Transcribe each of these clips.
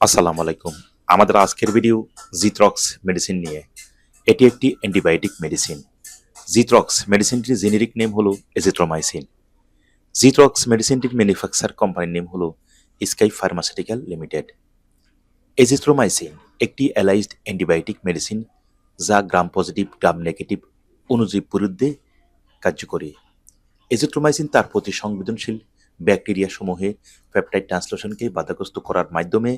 আসসালামু আলাইকুম। আমাদের আজকের ভিডিও জিথ্রক্স মেডিসিন নিয়ে। এটি একটি অ্যান্টিবায়োটিক মেডিসিন জিথ্রক্স মেডিসিনটির জেনেরিক নেম হলো এজিথ্রোমাইসিন জিথ্রক্স মেডিসিনটির ম্যানুফ্যাকচার কোম্পানির নেম হলো স্কাই ফার্মাসিউটিক্যাল লিমিটেড এজিথ্রোমাইসিন একটি অ্যালাইজড অ্যান্টিবায়োটিক মেডিসিন যা গ্রাম পজিটিভ গ্রাম নেগেটিভ অণুজীব বিরুদ্ধে কার্যকরী। এজিথ্রোমাইসিন তার প্রতি সংবেদনশীল ব্যাকটেরিয়া সমূহে পেপটাইড ট্রান্সলেশনকে বাধাগ্রস্ত করার মাধ্যমে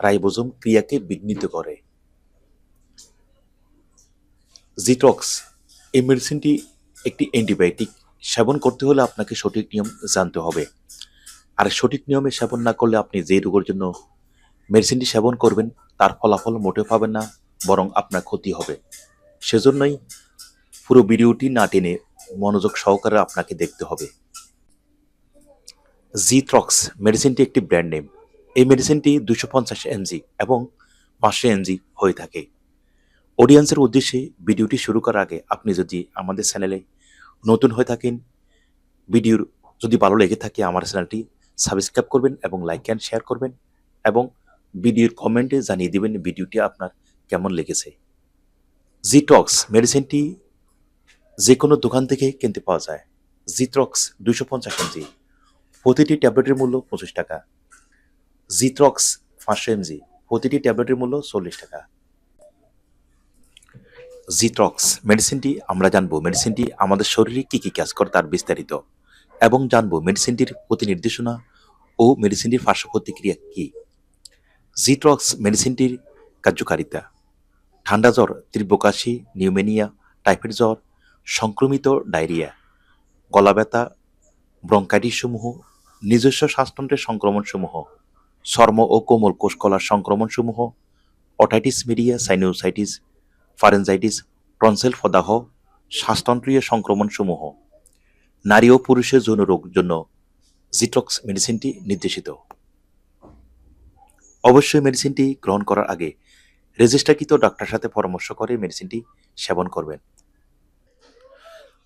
রাইবোজোম ক্রিয়াকে বিঘ্নিত করে। জিটক্স এই মেডিসিনটি একটি অ্যান্টিবায়োটিক সেবন করতে হলে আপনাকে সঠিক নিয়ম জানতে হবে। আর সঠিক নিয়মে সেবন না করলে আপনি যে রোগের জন্য মেডিসিনটি সেবন করবেন, তার ফলাফল মোটেও পাবেন না, বরং আপনার ক্ষতি হবে। সেজন্যই পুরো ভিডিওটি না টেনে মনোযোগ সহকারে আপনাকে দেখতে হবে। জিথ্রক্স মেডিসিনটি একটি ব্র্যান্ড নেম এই মেডিসিনটি দুশো পঞ্চাশ এমজি এবং পাঁচশো এমজি হয়ে থাকে। অডিয়েন্সের উদ্দেশ্যে ভিডিওটি শুরু করার আগে আপনি যদি আমাদের চ্যানেলে নতুন হয়ে থাকেন, ভিডিওর যদি ভালো লেগে থাকে আমার চ্যানেলটি সাবস্ক্রাইব করবেন এবং লাইক অ্যান্ড শেয়ার করবেন এবং ভিডিওর কমেন্টে জানিয়ে দিবেন ভিডিওটি আপনার কেমন লেগেছে। জিটক্স মেডিসিনটি যে কোনো দোকান থেকে কিনতে পাওয়া যায়। জিট্রক্স দুশো পঞ্চাশ এমজি প্রতিটি ট্যাবলেটের মূল্য পঁচিশ টাকা। জিথ্রক্স পাঁচশো এমজি, প্রতিটি ট্যাবলেটের মূল্য চল্লিশ টাকা। জিথ্রক্স মেডিসিনটি আমরা জানব মেডিসিনটি আমাদের শরীরে কী কী কাজ করে তার বিস্তারিত। এবং জানব মেডিসিনটির প্রতি নির্দেশনা ও মেডিসিনটির পার্শ্ব প্রতিক্রিয়া কী। জিথ্রক্স মেডিসিনটির কার্যকারিতা। ঠান্ডা জ্বর তীব্র কাশি নিউমেনিয়া, টাইফয়েড জ্বর, সংক্রমিত ডায়রিয়া গলা ব্যথা ব্রঙ্কাইটিস সমূহ নিজস্ব শ্বাসতন্ত্রের সংক্রমণসমূহ, চর্ম ও কোমল কোষকলার সংক্রমণসমূহ, otitis media, sinusitis, pharyngitis tonsil ফদাহ শ্বাসতন্ত্রীয় সংক্রমণসমূহ, নারী ও পুরুষের যৌন রোগ জন্য জিটক্স মেডিসিনটি নির্দেশিত। অবশ্যই মেডিসিনটি গ্রহণ করার আগে রেজিস্টারকৃত ডাক্তার সাথে পরামর্শ করে মেডিসিনটি সেবন করবেন।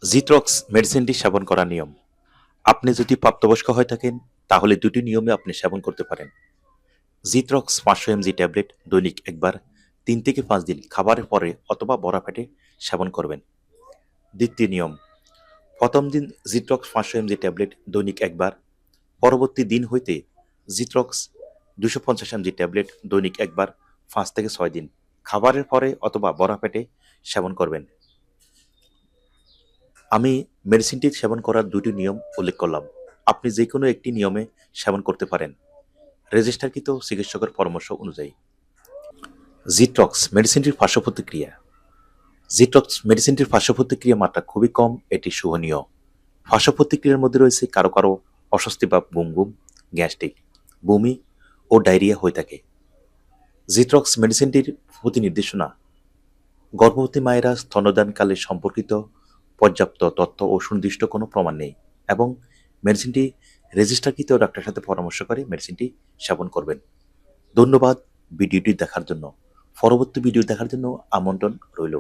জিট্রক্স মেডিসিনটি সেবন করার নিয়ম। আপনি যদি প্রাপ্তবয়স্ক হয়ে থাকেন, তাহলে দুটি নিয়মে আপনি সেবন করতে পারেন। জিথ্রক্স পাঁচশো এমজি ট্যাবলেট দৈনিক একবার, তিন থেকে পাঁচ দিন খাবারের পরে অথবা বড়া পেটে সেবন করবেন। দ্বিতীয় নিয়ম, প্রথম দিন জিথ্রক্স পাঁচশো এমজি ট্যাবলেট দৈনিক একবার, পরবর্তী দিন হইতে জিথ্রক্স দুশো পঞ্চাশ এমজি ট্যাবলেট দৈনিক একবার, পাঁচ থেকে ছয় দিন খাবারের পরে অথবা বড়া পেটে সেবন করবেন। আমি মেডিসিনটি সেবন করার দুটি নিয়ম উল্লেখ করলাম। আপনি যে কোনো একটি নিয়মে সেবন করতে পারেন। রেজিস্টারকৃত চিকিৎসকের পরামর্শ অনুযায়ী। জিট্রক্স মেডিসিনটির পার্শ্ব প্রতিক্রিয়া জিট্রক্স মেডিসিনটির পার্শ্ব প্রতিক্রিয়া মাত্রা খুবই কম, এটি সহনীয়। পার্শ্ব প্রতিক্রিয়ার মধ্যে রয়েছে কারও কারও অস্বস্তি বা বুম বুম, গ্যাস্ট্রিক, বমি ও ডায়রিয়া হয়ে থাকে। জিট্রক্স মেডিসিনটির প্রতি নির্দেশনা গর্ভবতী মায়েরা স্তনদানকালে সম্পর্কিত পর্যাপ্ত তথ্য ও সুনির্দিষ্ট কোনো প্রমাণ নেই এবং মেডিসিনটি রেজিস্টারকৃত ডাক্তারের সাথে পরামর্শ করে মেডিসিনটি সেবন করবেন। ধন্যবাদ ভিডিওটি দেখার জন্য। পরবর্তী ভিডিও দেখার জন্য আমন্ত্রণ রইল।